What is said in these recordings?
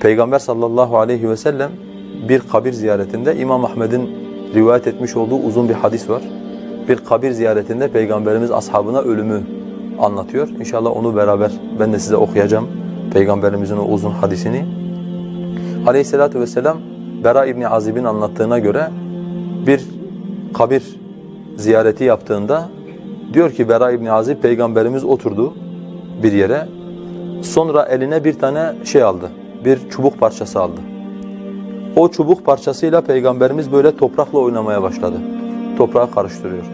Peygamber sallallahu aleyhi ve sellem bir kabir ziyaretinde İmam Ahmed'in rivayet etmiş olduğu uzun bir hadis var. Bir kabir ziyaretinde Peygamberimiz ashabına ölümü anlatıyor. İnşallah onu beraber ben de size okuyacağım. Peygamberimizin o uzun hadisini. Aleyhissalatu vesselam Bera İbni Azib'in anlattığına göre bir kabir ziyareti yaptığında diyor ki Bera İbni Azib peygamberimiz oturdu bir yere. Sonra eline bir tane şey aldı. Bir çubuk parçası aldı. O çubuk parçasıyla peygamberimiz böyle toprakla oynamaya başladı. Toprağı karıştırıyor.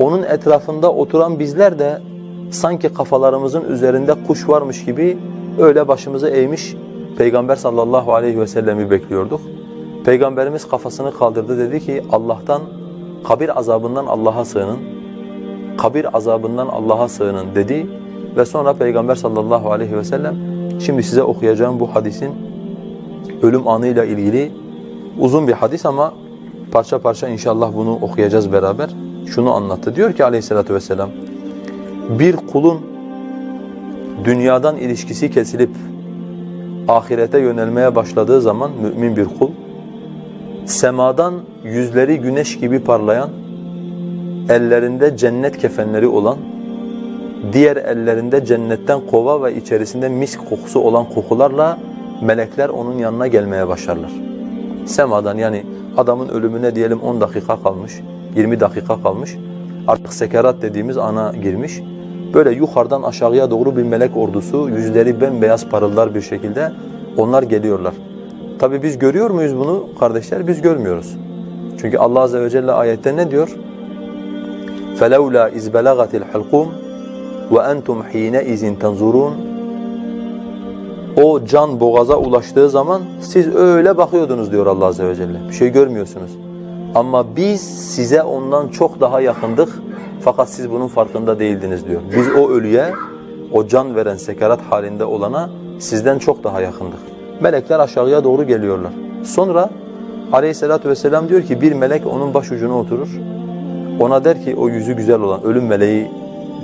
Onun etrafında oturan bizler de sanki kafalarımızın üzerinde kuş varmış gibi öyle başımızı eğmiş Peygamber sallallahu aleyhi ve sellemi bekliyorduk. Peygamberimiz kafasını kaldırdı dedi ki Allah'tan kabir azabından Allah'a sığının. Kabir azabından Allah'a sığının dedi ve sonra Peygamber sallallahu aleyhi ve sellem şimdi size okuyacağım bu hadisin ölüm anıyla ilgili uzun bir hadis ama parça parça inşallah bunu okuyacağız beraber. Şunu anlattı. Diyor ki aleyhissalatü vesselam bir kulun dünyadan ilişkisi kesilip ahirete yönelmeye başladığı zaman mümin bir kul semadan yüzleri güneş gibi parlayan ellerinde cennet kefenleri olan diğer ellerinde cennetten kova ve içerisinde misk kokusu olan kokularla melekler onun yanına gelmeye başlarlar. Semadan yani adamın ölümüne diyelim 10 dakika kalmış, 20 dakika kalmış. Artık sekerat dediğimiz ana girmiş. Böyle yukarıdan aşağıya doğru bir melek ordusu, yüzleri bembeyaz parıldar bir şekilde onlar geliyorlar. Tabi biz görüyor muyuz bunu kardeşler? Biz görmüyoruz. Çünkü Allah Azze ve Celle ayette ne diyor? فَلَوْلَا اِذْ بَلَغَتِ ve entum hine izin tanzurun o can boğaza ulaştığı zaman siz öyle bakıyordunuz diyor Allah azze ve celle. Bir şey görmüyorsunuz. Ama biz size ondan çok daha yakındık fakat siz bunun farkında değildiniz diyor. Biz o ölüye, o can veren sekerat halinde olana sizden çok daha yakındık. Melekler aşağıya doğru geliyorlar. Sonra aleyhissalatü vesselam diyor ki bir melek onun başucuna oturur. Ona der ki o yüzü güzel olan ölüm meleği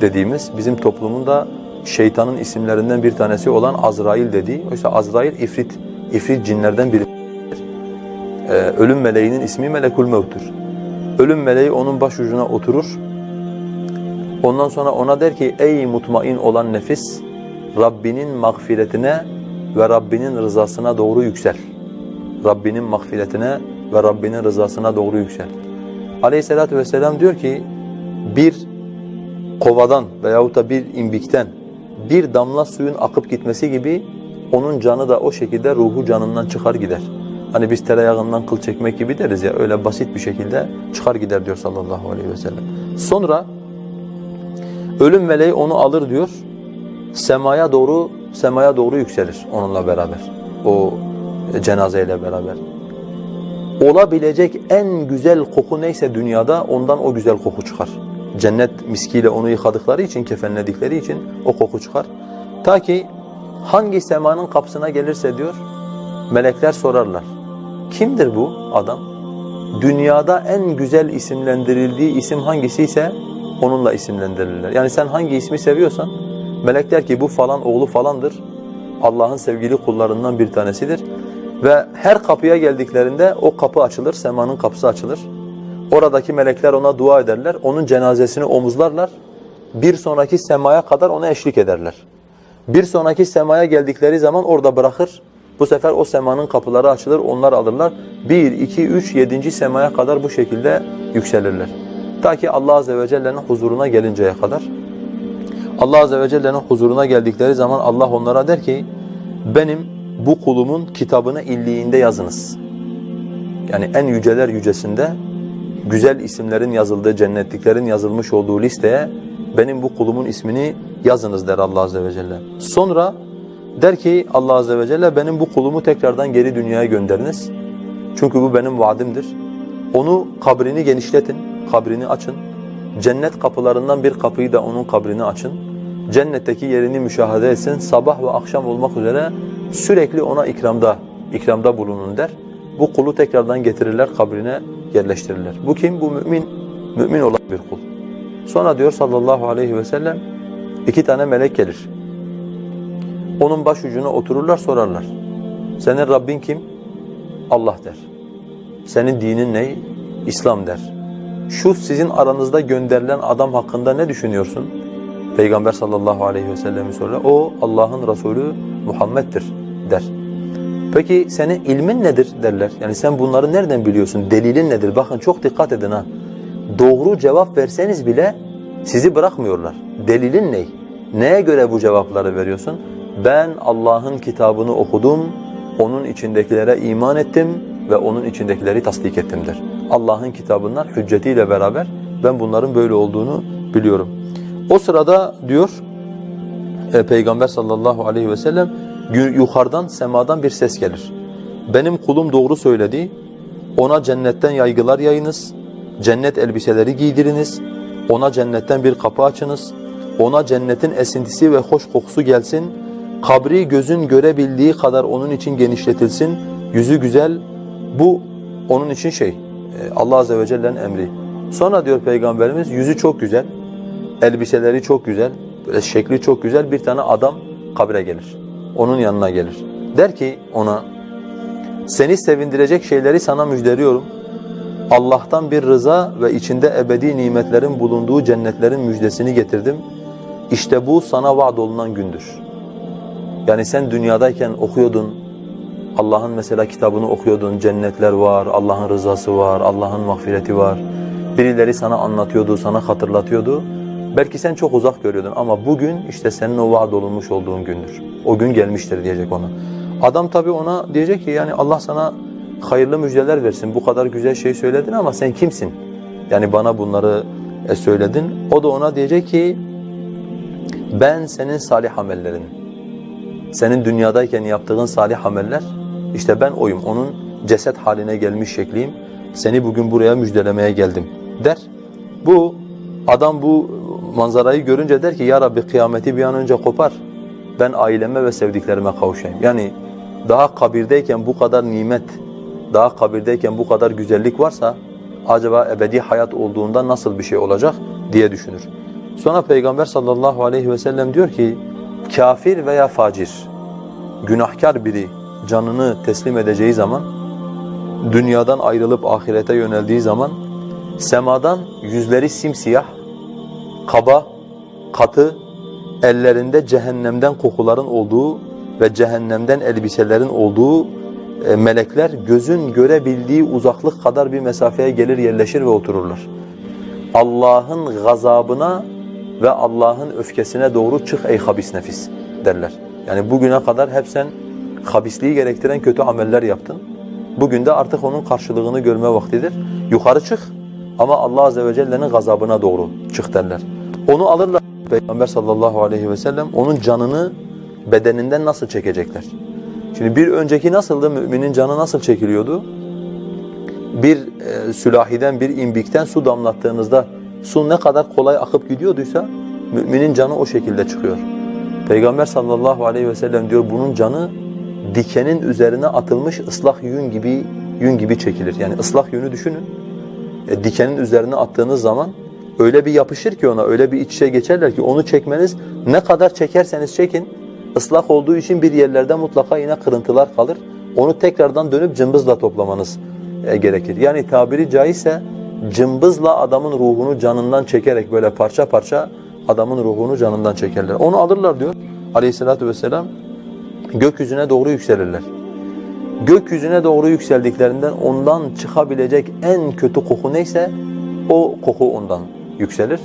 dediğimiz bizim toplumunda şeytanın isimlerinden bir tanesi olan Azrail dediği. Oysa Azrail ifrit, ifrit cinlerden biri. Ee, ölüm meleğinin ismi Melekul Mevt'tür. Ölüm meleği onun başucuna oturur. Ondan sonra ona der ki ey mutmain olan nefis Rabbinin mağfiretine ve Rabbinin rızasına doğru yüksel. Rabbinin mağfiretine ve Rabbinin rızasına doğru yüksel. Aleyhissalatü vesselam diyor ki bir kovadan veyahut da bir imbikten bir damla suyun akıp gitmesi gibi onun canı da o şekilde ruhu canından çıkar gider. Hani biz tereyağından kıl çekmek gibi deriz ya öyle basit bir şekilde çıkar gider diyor sallallahu aleyhi ve sellem. Sonra ölüm meleği onu alır diyor. Semaya doğru semaya doğru yükselir onunla beraber. O cenazeyle beraber. Olabilecek en güzel koku neyse dünyada ondan o güzel koku çıkar. Cennet miskiyle onu yıkadıkları için, kefenledikleri için o koku çıkar. Ta ki hangi semanın kapısına gelirse diyor, melekler sorarlar. Kimdir bu adam? Dünyada en güzel isimlendirildiği isim hangisiyse onunla isimlendirirler. Yani sen hangi ismi seviyorsan, melek der ki bu falan oğlu falandır. Allah'ın sevgili kullarından bir tanesidir. Ve her kapıya geldiklerinde o kapı açılır, semanın kapısı açılır. Oradaki melekler ona dua ederler, onun cenazesini omuzlarlar. Bir sonraki semaya kadar ona eşlik ederler. Bir sonraki semaya geldikleri zaman orada bırakır. Bu sefer o semanın kapıları açılır, onlar alırlar. Bir, iki, üç, yedinci semaya kadar bu şekilde yükselirler. Ta ki Allah Azze ve Celle'nin huzuruna gelinceye kadar. Allah Azze ve Celle'nin huzuruna geldikleri zaman Allah onlara der ki, benim bu kulumun kitabını illiğinde yazınız. Yani en yüceler yücesinde güzel isimlerin yazıldığı, cennetliklerin yazılmış olduğu listeye benim bu kulumun ismini yazınız der Allah Azze ve Celle. Sonra der ki Allah Azze ve Celle benim bu kulumu tekrardan geri dünyaya gönderiniz. Çünkü bu benim vaadimdir. Onu kabrini genişletin, kabrini açın. Cennet kapılarından bir kapıyı da onun kabrini açın. Cennetteki yerini müşahede etsin. Sabah ve akşam olmak üzere sürekli ona ikramda, ikramda bulunun der. Bu kulu tekrardan getirirler, kabrine yerleştirirler. Bu kim? Bu mümin, mümin olan bir kul. Sonra diyor sallallahu aleyhi ve sellem, iki tane melek gelir. Onun başucuna otururlar, sorarlar. Senin Rabbin kim? Allah der. Senin dinin ne? İslam der. Şu sizin aranızda gönderilen adam hakkında ne düşünüyorsun? Peygamber sallallahu aleyhi ve sellem'i soruyor. O Allah'ın Resulü Muhammed'dir der. Peki senin ilmin nedir derler. Yani sen bunları nereden biliyorsun? Delilin nedir? Bakın çok dikkat edin ha. Doğru cevap verseniz bile sizi bırakmıyorlar. Delilin ne? Neye göre bu cevapları veriyorsun? Ben Allah'ın kitabını okudum, onun içindekilere iman ettim ve onun içindekileri tasdik ettim der. Allah'ın kitabından hüccetiyle beraber ben bunların böyle olduğunu biliyorum. O sırada diyor e, Peygamber sallallahu aleyhi ve sellem yukarıdan semadan bir ses gelir. Benim kulum doğru söyledi. Ona cennetten yaygılar yayınız. Cennet elbiseleri giydiriniz. Ona cennetten bir kapı açınız. Ona cennetin esintisi ve hoş kokusu gelsin. Kabri gözün görebildiği kadar onun için genişletilsin. Yüzü güzel. Bu onun için şey. e, Allah azze ve celle'nin emri. Sonra diyor Peygamberimiz yüzü çok güzel. Elbiseleri çok güzel, şekli çok güzel bir tane adam kabre gelir. Onun yanına gelir. Der ki ona, seni sevindirecek şeyleri sana müjdeliyorum. Allah'tan bir rıza ve içinde ebedi nimetlerin bulunduğu cennetlerin müjdesini getirdim. İşte bu sana vaad olunan gündür. Yani sen dünyadayken okuyordun, Allah'ın mesela kitabını okuyordun, cennetler var, Allah'ın rızası var, Allah'ın mağfireti var. Birileri sana anlatıyordu, sana hatırlatıyordu. Belki sen çok uzak görüyordun ama bugün işte senin o vaad olunmuş olduğun gündür. O gün gelmiştir diyecek ona. Adam tabii ona diyecek ki yani Allah sana hayırlı müjdeler versin. Bu kadar güzel şey söyledin ama sen kimsin? Yani bana bunları e, söyledin. O da ona diyecek ki ben senin salih amellerin. Senin dünyadayken yaptığın salih ameller işte ben oyum. Onun ceset haline gelmiş şekliyim. Seni bugün buraya müjdelemeye geldim der. Bu adam bu manzarayı görünce der ki ya Rabbi kıyameti bir an önce kopar. Ben aileme ve sevdiklerime kavuşayım. Yani daha kabirdeyken bu kadar nimet, daha kabirdeyken bu kadar güzellik varsa acaba ebedi hayat olduğunda nasıl bir şey olacak diye düşünür. Sonra Peygamber sallallahu aleyhi ve sellem diyor ki kafir veya facir, günahkar biri canını teslim edeceği zaman, dünyadan ayrılıp ahirete yöneldiği zaman semadan yüzleri simsiyah, kaba, katı, ellerinde cehennemden kokuların olduğu ve cehennemden elbiselerin olduğu e, melekler gözün görebildiği uzaklık kadar bir mesafeye gelir yerleşir ve otururlar. Allah'ın gazabına ve Allah'ın öfkesine doğru çık ey habis nefis derler. Yani bugüne kadar hep sen habisliği gerektiren kötü ameller yaptın. Bugün de artık onun karşılığını görme vaktidir. Yukarı çık ama Allah azze ve celle'nin gazabına doğru çık derler. Onu alırlar Peygamber sallallahu aleyhi ve sellem onun canını bedeninden nasıl çekecekler? Şimdi bir önceki nasıldı? Müminin canı nasıl çekiliyordu? Bir e, sülahiden, bir imbikten su damlattığınızda su ne kadar kolay akıp gidiyorduysa müminin canı o şekilde çıkıyor. Peygamber sallallahu aleyhi ve sellem diyor bunun canı dikenin üzerine atılmış ıslak yün gibi yün gibi çekilir. Yani ıslak yünü düşünün. E, dikenin üzerine attığınız zaman öyle bir yapışır ki ona, öyle bir iç içe geçerler ki onu çekmeniz ne kadar çekerseniz çekin ıslak olduğu için bir yerlerde mutlaka yine kırıntılar kalır. Onu tekrardan dönüp cımbızla toplamanız e, gerekir. Yani tabiri caizse cımbızla adamın ruhunu canından çekerek böyle parça parça adamın ruhunu canından çekerler. Onu alırlar diyor aleyhissalatü vesselam gökyüzüne doğru yükselirler. Gökyüzüne doğru yükseldiklerinden ondan çıkabilecek en kötü koku neyse o koku ondan yükselir.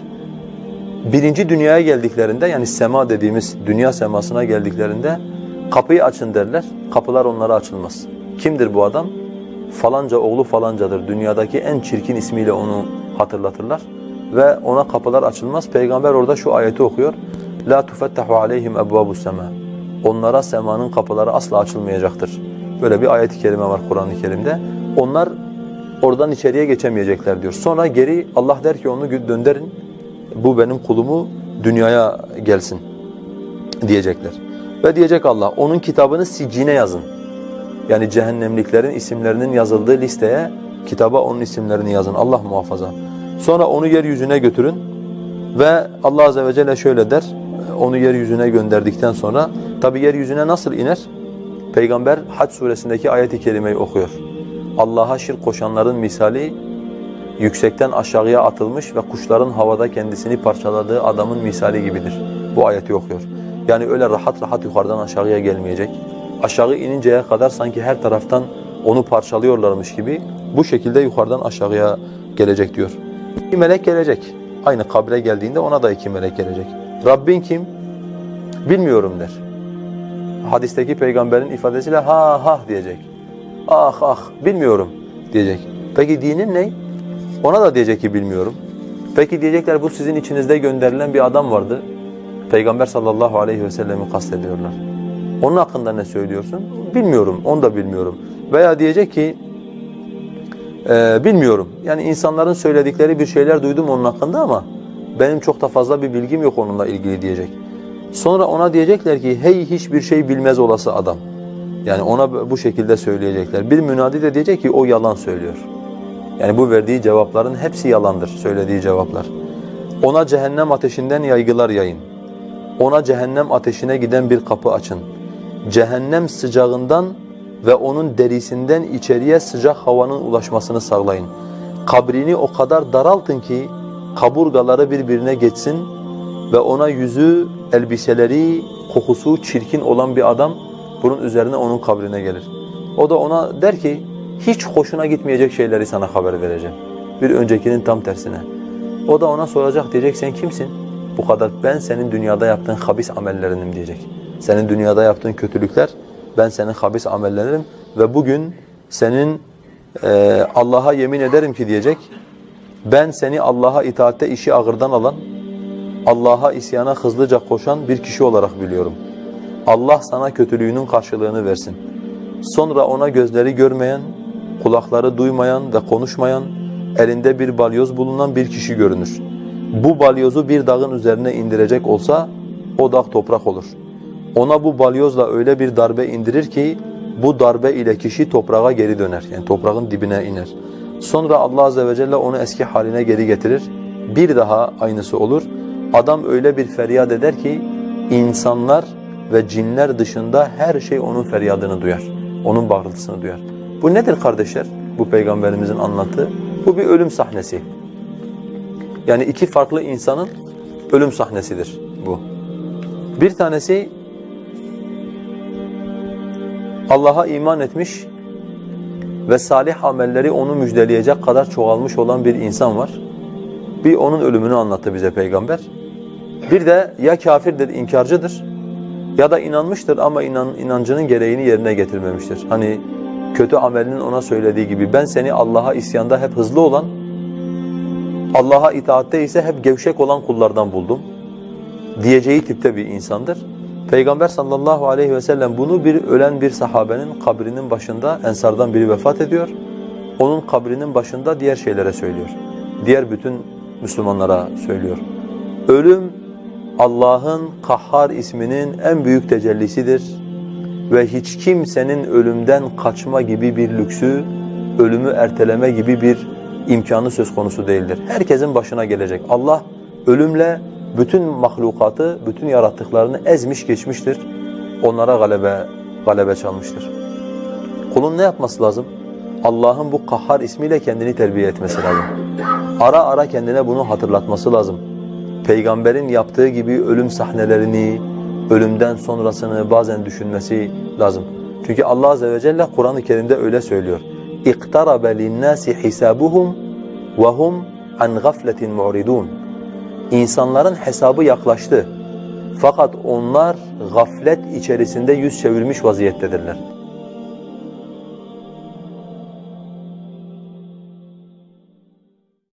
Birinci dünyaya geldiklerinde yani sema dediğimiz dünya semasına geldiklerinde kapıyı açın derler. Kapılar onlara açılmaz. Kimdir bu adam? Falanca oğlu falancadır. Dünyadaki en çirkin ismiyle onu hatırlatırlar. Ve ona kapılar açılmaz. Peygamber orada şu ayeti okuyor. La tufettahu aleyhim ebvabus sema. Onlara semanın kapıları asla açılmayacaktır. Böyle bir ayet-i kerime var Kur'an-ı Kerim'de. Onlar oradan içeriye geçemeyecekler diyor. Sonra geri Allah der ki onu döndürün. Bu benim kulumu dünyaya gelsin diyecekler. Ve diyecek Allah onun kitabını sicine yazın. Yani cehennemliklerin isimlerinin yazıldığı listeye kitaba onun isimlerini yazın. Allah muhafaza. Sonra onu yeryüzüne götürün ve Allah azze ve celle şöyle der. Onu yeryüzüne gönderdikten sonra tabi yeryüzüne nasıl iner? Peygamber Hac suresindeki ayet-i kerimeyi okuyor. Allah'a şirk koşanların misali yüksekten aşağıya atılmış ve kuşların havada kendisini parçaladığı adamın misali gibidir. Bu ayeti okuyor. Yani öyle rahat rahat yukarıdan aşağıya gelmeyecek. Aşağı ininceye kadar sanki her taraftan onu parçalıyorlarmış gibi bu şekilde yukarıdan aşağıya gelecek diyor. İki melek gelecek. Aynı kabre geldiğinde ona da iki melek gelecek. Rabbin kim? Bilmiyorum der. Hadisteki peygamberin ifadesiyle ha ha diyecek. Ah ah bilmiyorum diyecek. Peki dinin ne? Ona da diyecek ki bilmiyorum. Peki diyecekler bu sizin içinizde gönderilen bir adam vardı. Peygamber sallallahu aleyhi ve sellemi kastediyorlar. Onun hakkında ne söylüyorsun? Bilmiyorum, onu da bilmiyorum. Veya diyecek ki ee, bilmiyorum. Yani insanların söyledikleri bir şeyler duydum onun hakkında ama benim çok da fazla bir bilgim yok onunla ilgili diyecek. Sonra ona diyecekler ki hey hiçbir şey bilmez olası adam. Yani ona bu şekilde söyleyecekler. Bir münadi de diyecek ki o yalan söylüyor. Yani bu verdiği cevapların hepsi yalandır söylediği cevaplar. Ona cehennem ateşinden yaygılar yayın. Ona cehennem ateşine giden bir kapı açın. Cehennem sıcağından ve onun derisinden içeriye sıcak havanın ulaşmasını sağlayın. Kabrini o kadar daraltın ki kaburgaları birbirine geçsin ve ona yüzü, elbiseleri, kokusu çirkin olan bir adam bunun üzerine onun kabrine gelir. O da ona der ki hiç hoşuna gitmeyecek şeyleri sana haber vereceğim. Bir öncekinin tam tersine. O da ona soracak diyecek sen kimsin? Bu kadar ben senin dünyada yaptığın habis amellerinim diyecek. Senin dünyada yaptığın kötülükler ben senin habis amellerinim ve bugün senin e, Allah'a yemin ederim ki diyecek ben seni Allah'a itaatte işi ağırdan alan Allah'a isyana hızlıca koşan bir kişi olarak biliyorum. Allah sana kötülüğünün karşılığını versin. Sonra ona gözleri görmeyen, kulakları duymayan ve konuşmayan, elinde bir balyoz bulunan bir kişi görünür. Bu balyozu bir dağın üzerine indirecek olsa o dağ toprak olur. Ona bu balyozla öyle bir darbe indirir ki bu darbe ile kişi toprağa geri döner. Yani toprağın dibine iner. Sonra Allah azze ve celle onu eski haline geri getirir. Bir daha aynısı olur. Adam öyle bir feryat eder ki insanlar ve cinler dışında her şey onun feryadını duyar. Onun bağırtısını duyar. Bu nedir kardeşler? Bu peygamberimizin anlattığı. Bu bir ölüm sahnesi. Yani iki farklı insanın ölüm sahnesidir bu. Bir tanesi Allah'a iman etmiş ve salih amelleri onu müjdeleyecek kadar çoğalmış olan bir insan var. Bir onun ölümünü anlattı bize peygamber. Bir de ya kafirdir, inkarcıdır ya da inanmıştır ama inan, inancının gereğini yerine getirmemiştir. Hani kötü amelinin ona söylediği gibi ben seni Allah'a isyanda hep hızlı olan, Allah'a itaatte ise hep gevşek olan kullardan buldum diyeceği tipte bir insandır. Peygamber sallallahu aleyhi ve sellem bunu bir ölen bir sahabenin kabrinin başında ensardan biri vefat ediyor. Onun kabrinin başında diğer şeylere söylüyor. Diğer bütün Müslümanlara söylüyor. Ölüm Allah'ın Kahhar isminin en büyük tecellisidir ve hiç kimsenin ölümden kaçma gibi bir lüksü, ölümü erteleme gibi bir imkanı söz konusu değildir. Herkesin başına gelecek. Allah ölümle bütün mahlukatı, bütün yarattıklarını ezmiş geçmiştir. Onlara galebe galebe çalmıştır. Kulun ne yapması lazım? Allah'ın bu Kahhar ismiyle kendini terbiye etmesi lazım. Ara ara kendine bunu hatırlatması lazım Peygamberin yaptığı gibi ölüm sahnelerini, ölümden sonrasını bazen düşünmesi lazım. Çünkü Allah azze ve celle Kur'an-ı Kerim'de öyle söylüyor. اِقْتَرَبَ لِلنَّاسِ حِسَابُهُمْ وَهُمْ عَنْ غَفْلَةٍ مُعْرِضُونَ İnsanların hesabı yaklaştı. Fakat onlar gaflet içerisinde yüz çevirmiş vaziyettedirler.